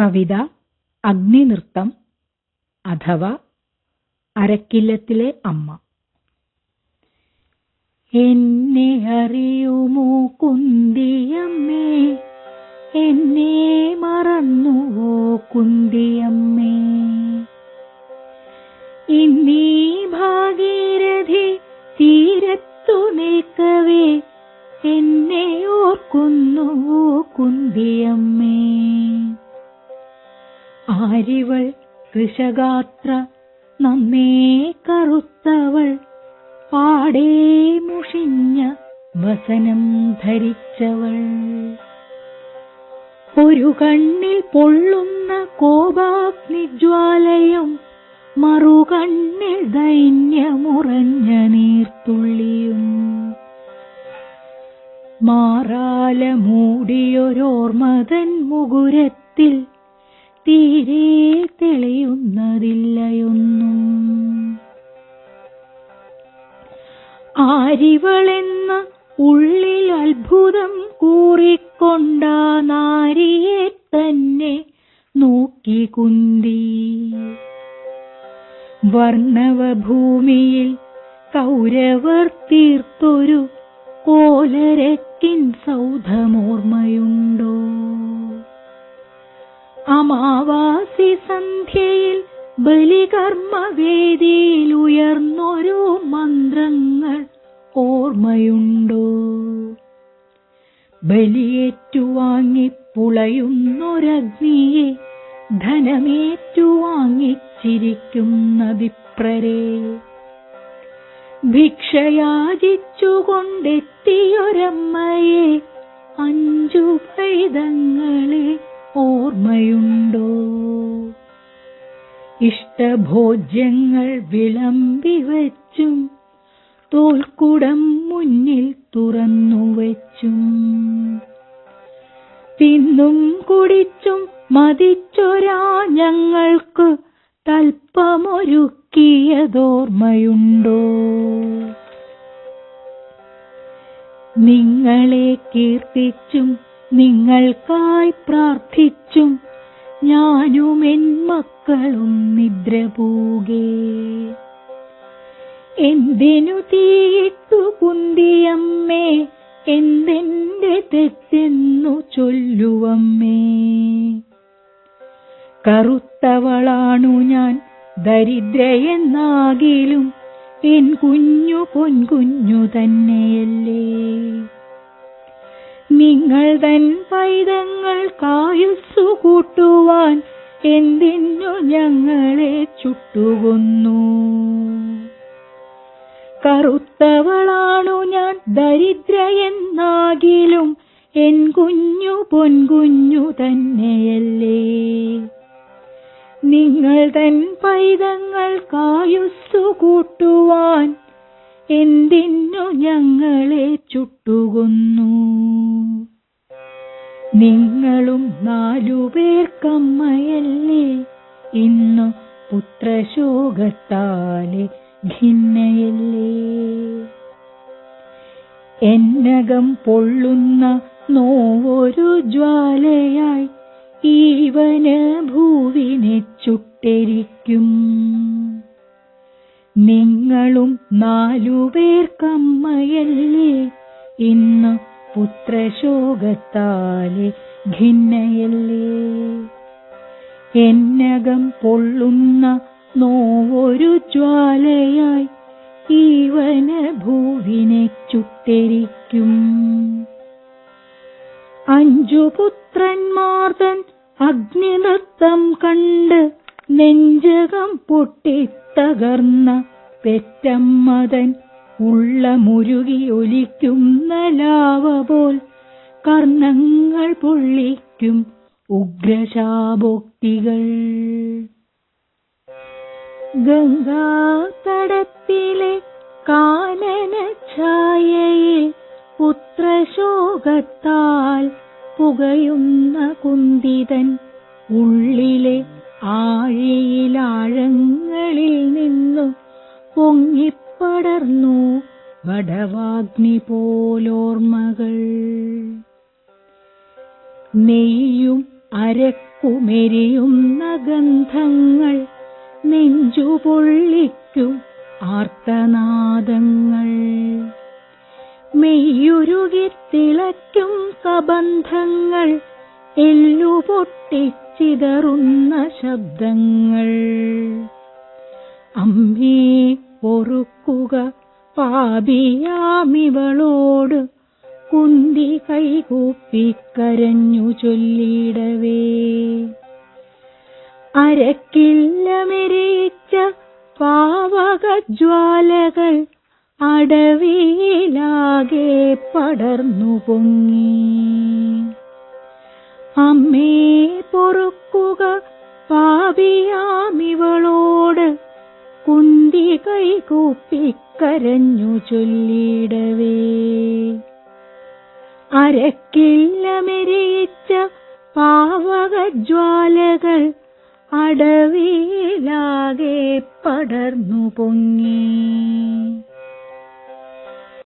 കവിത അഗ്നിനൃത്തം അഥവാ അരക്കില്ലത്തിലെ അമ്മ. എന്നെ അറിയുമോ കുന്തിയമ്മേ? എന്നെ മറന്നുവോ കുന്തിയമ്മേ? ഇന്നീ ഭാഗീരഥി തീരത്തു നിൽക്കവേ എന്നെ ഓർക്കുന്നുവോ കുന്തിയമ്മേ? ആരിവൾ കൃഷഗാത്ര നമ്മേ കറുത്തവൾ പാടേ മുഷിഞ്ഞ വസനം ധരിച്ചവൾ. ഒരു കണ്ണിൽ പൊള്ളുന്ന കോപാഗ്നിജ്വാലയും മറുകണ്ണിൽ ദൈന്യമുറഞ്ഞ നീർത്തുള്ളിയും. മാറാല മൂടിയൊരോർമതൻ മുകുരത്തിൽ തീരെ തെളിയുന്നതില്ലയൊന്നും. ആരിവളെന്ന ഉള്ളിൽ അത്ഭുതം കൂറിക്കൊണ്ട നാരിയെ തന്നെ നോക്കി കുന്തി. വർണവഭൂമിയിൽ കൗരവർ തീർത്തൊരു കോലരക്കിൻ സൗധമോർമ്മയുണ്ടോ? അമാവാസി സന്ധ്യയിൽ ബലികർമ്മവേദിയിൽ ഉയർന്നൊരു മന്ത്രങ്ങൾ ഓർമ്മയുണ്ടോ? ബലിയേറ്റുവാങ്ങി പുളയുന്നൊരഗ്നിയെ ധനമേറ്റുവാങ്ങിച്ചിരിക്കുന്ന വിപ്രരെ ഭിക്ഷയാചിച്ചുകൊണ്ടെത്തിയൊരമ്മയെ അഞ്ചു പൈതങ്ങളെ ഓർമ്മയുണ്ടോ? ഇഷ്ടഭോജ്യങ്ങൾ വിളമ്പി വച്ചും തോൽക്കുടം മുന്നിൽ തുറന്നു വച്ചും. തിന്നും കുടിച്ചും മതിച്ചൊരാ ഞങ്ങൾക്ക് തൽപ്പമൊരുക്കിയതോർമ്മയുണ്ടോ? നിങ്ങളെ കീർത്തിച്ചും നിങ്ങൾക്കായി പ്രാർത്ഥിച്ചും ഞാനും എൻ മക്കളും നിദ്ര പോകേ. എന്തിനു തീയിട്ടു കുന്തിയമ്മേ എന്തെന്റെ തെറ്റെന്നു ചൊല്ലുവമ്മേ. കറുത്തവളാണു ഞാൻ ദരിദ്രയെന്നാകിലും എൻ കുഞ്ഞു പൊൻകുഞ്ഞു തന്നെയല്ലേ. നിങ്ങൾ തൻ പൈതങ്ങൾ കായുസ്സു കൂട്ടുവാൻ എന്തിനു ഞങ്ങളെ ചുട്ടുകൊന്നു? കറുത്തവളാണു ഞാൻ ദരിദ്രയെന്നാകിലും എൻ കുഞ്ഞു പൊൻകുഞ്ഞു തന്നെയല്ലേ? നിങ്ങൾ തൻ പൈതങ്ങൾ കായുസ്സു കൂട്ടുവാൻ എന്തിനു ഞങ്ങളെ ചുട്ടുകൊന്നു? നിങ്ങളും നാലുപേർക്കമ്മയല്ലേ ഇന്നു പുത്രശോകത്താലെ ഭിന്നയല്ലേ എന്നകം പൊള്ളുന്ന നോവൊരു ജ്വാലയായി ഈവന ഭൂവിനെ ചുട്ടരിക്കും. നിങ്ങളും നാലുപേർക്കമ്മയല്ലേ ഇന്ന് പുത്രശോകത്താലെ ഖിന്നയല്ലേ? എന്നകം പൊള്ളുന്ന നോവൊരു ജ്വാലയായി ഈവന ഭൂവിനെ ചുട്ടരിക്കും. അഞ്ചു പുത്രന്മാർതൻ അഗ്നിനൃത്തം കണ്ട് നെഞ്ചകം പൊട്ടിത്തകർന്ന പെറ്റമ്മതൻ ഉള്ള മുരുകി ഒലിക്കുന്ന ലാവ പോൽ കർണങ്ങൾ പൊള്ളിക്കും ഉഗ്രശാഭോക്തികൾ. ഗംഗാതടത്തിലെ കാനന ഛായയിൽ പുത്രശോകത്താൽ പുകയുന്ന കുന്തിതൻ ഉള്ളിലെ ആഴിയിലാഴങ്ങളിൽ നിന്നു പൊങ്ങിപ്പടർന്നു വടവാഗ്നി പോലോർമ്മകൾ നെയ്യും അരക്കുമെരിയുന്ന ഗന്ധങ്ങൾ നെഞ്ചു പൊള്ളിക്കും ആർത്തനാദങ്ങൾ. മെയ്യുരുകി തിളയ്ക്കും കബന്ധങ്ങൾ എല്ലുപൊട്ടിച്ചിതറുന്ന ശബ്ദങ്ങൾ. അമ്മേ പൊറുക്കുക പാപിയാമിവളോട് കുന്തി കൈകൂപ്പിക്കരഞ്ഞു ചൊല്ലിടവേ. അരക്കില്ലമെരിയിച്ച പാവകജ്വാലകൾ അടവിയിലാകെ പടർന്നു പൊങ്ങി. അമ്മേ പൊറുക്കുക പാപിയാമിവളോട് കുന്തി കൈകൂപ്പിക്കരഞ്ഞു ചൊല്ലിടവേ. അരക്കില്ലമെരിയിച്ച പാവകജ്വാലകൾ അടവിയിലാകെ പടർന്നു പൊങ്ങി.